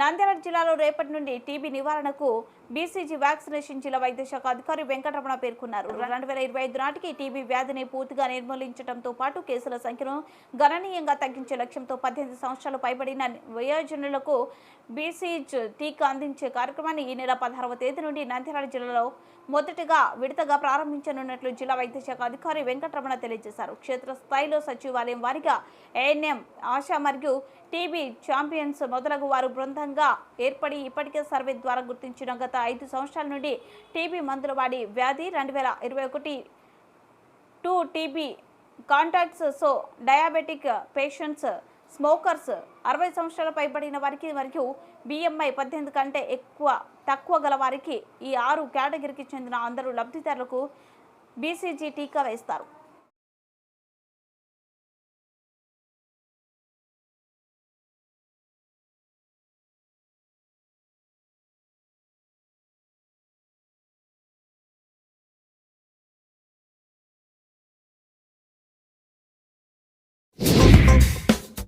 నంద్యాల జిల్లాలో రేపటి నుండి టీబీ నివారణకు బీసీజీ వ్యాక్సినేషన్ జిల్లా వైద్యశాఖ అధికారి వెంకటరమణ పేర్కొన్నారు. రెండు వేల ఇరవై ఐదు నాటికి టీబీ వ్యాధిని పూర్తిగా నిర్మూలించడంతో పాటు కేసుల సంఖ్యను గణనీయంగా తగ్గించే లక్ష్యంతో పద్దెనిమిది సంవత్సరాలు పైబడిన వయోజనులకు బీసీజ్ టీకా అందించే కార్యక్రమాన్ని ఈ నెల పదహారవ తేదీ నుండి నంద్యాల జిల్లాలో మొదటిగా విడతగా ప్రారంభించనున్నట్లు జిల్లా వైద్యశాఖ అధికారి వెంకటరమణ తెలియజేశారు. క్షేత్రస్థాయిలో సచివాలయం వారిగా ఏఎన్ఎం ఆశా మరియు టీబీ ఛాంపియన్స్ మొదలగు వారు బృందంగా ఏర్పడి ఇప్పటికే సర్వే ద్వారా గుర్తించిన గత ఐదు సంవత్సరాల నుండి టీబీ మందులు వాడి వ్యాధి రెండు వేల ఇరవై ఒకటి two TB contacts so diabetic patients smokers అరవై సంవత్సరాల పైబడిన వారికి మరియు బిఎంఐ పద్దెనిమిది కంటే ఎక్కువ తక్కువ గల వారికి ఈ ఆరు కేటగిరీకి చెందిన అందరూ లబ్ధిదారులకు బీసీజీ టీకా వేస్తారు.